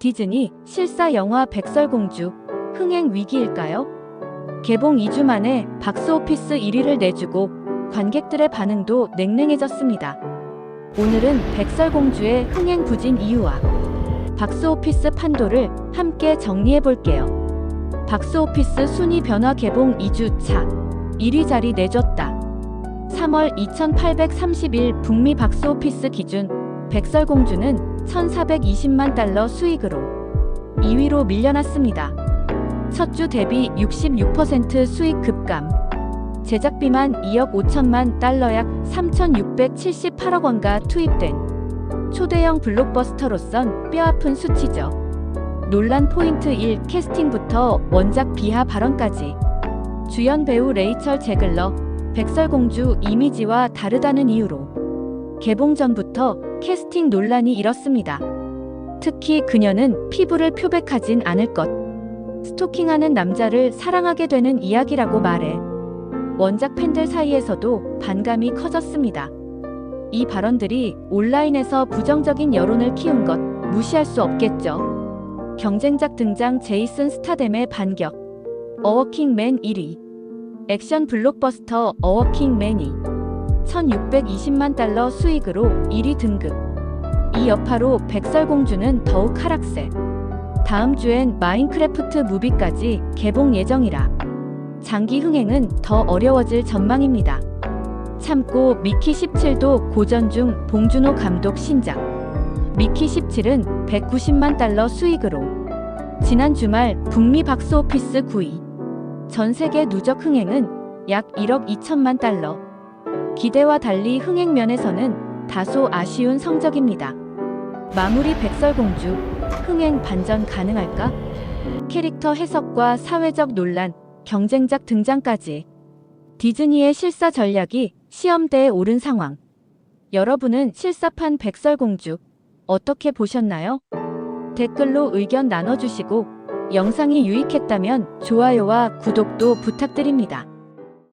디즈니 실사 영화 백설공주 흥행 위기일까요? 개봉 2주 만에 박스오피스 1위를 내주고 관객들의 반응도 냉랭해졌습니다. 오늘은 백설공주의 흥행 부진 이유와 박스오피스 판도를 함께 정리해 볼게요. 박스오피스 순위 변화 개봉 2주 차 1위 자리 내줬다. 3월 2831 북미 박스오피스 기준 백설공주는 1420만 달러 수익으로 2위로 밀려났습니다. 첫 주 대비 66% 수익 급감. 제작비만 2억 5천만 달러 약 3,678억 원가 투입된 초대형 블록버스터로선 뼈아픈 수치죠. 논란 포인트 1 캐스팅부터 원작 비하 발언까지 주연 배우 레이철 제글러 백설공주 이미지와 다르다는 이유로 개봉 전부터 캐스팅 논란이 일었습니다. 특히 그녀는 피부를 표백하진 않을 것. 스토킹하는 남자를 사랑하게 되는 이야기라고 말해 원작 팬들 사이에서도 반감이 커졌습니다. 이 발언들이 온라인에서 부정적인 여론을 키운 것 무시할 수 없겠죠. 경쟁작 등장 제이슨 스타뎀의 반격. 어워킹맨 1위. 액션 블록버스터 어워킹맨이 1620만 달러 수익으로 1위 등급. 이 여파로 백설공주는 더욱 하락세. 다음 주엔 마인크래프트 무비까지 개봉 예정이라 장기 흥행은 더 어려워질 전망입니다. 참고 미키 17도 고전 중 봉준호 감독 신작. 미키 17은 190만 달러 수익으로 지난 주말 북미 박스오피스 9위. 전 세계 누적 흥행은 약 1억 2천만 달러. 기대와 달리 흥행 면에서는 다소 아쉬운 성적입니다. 마무리 백설공주 흥행 반전 가능할까? 캐릭터 해석과 사회적 논란, 경쟁작 등장까지 디즈니의 실사 전략이 시험대에 오른 상황. 여러분은 실사판 백설공주 어떻게 보셨나요? 댓글로 의견 나눠주시고 영상이 유익했다면 좋아요와 구독도 부탁드립니다.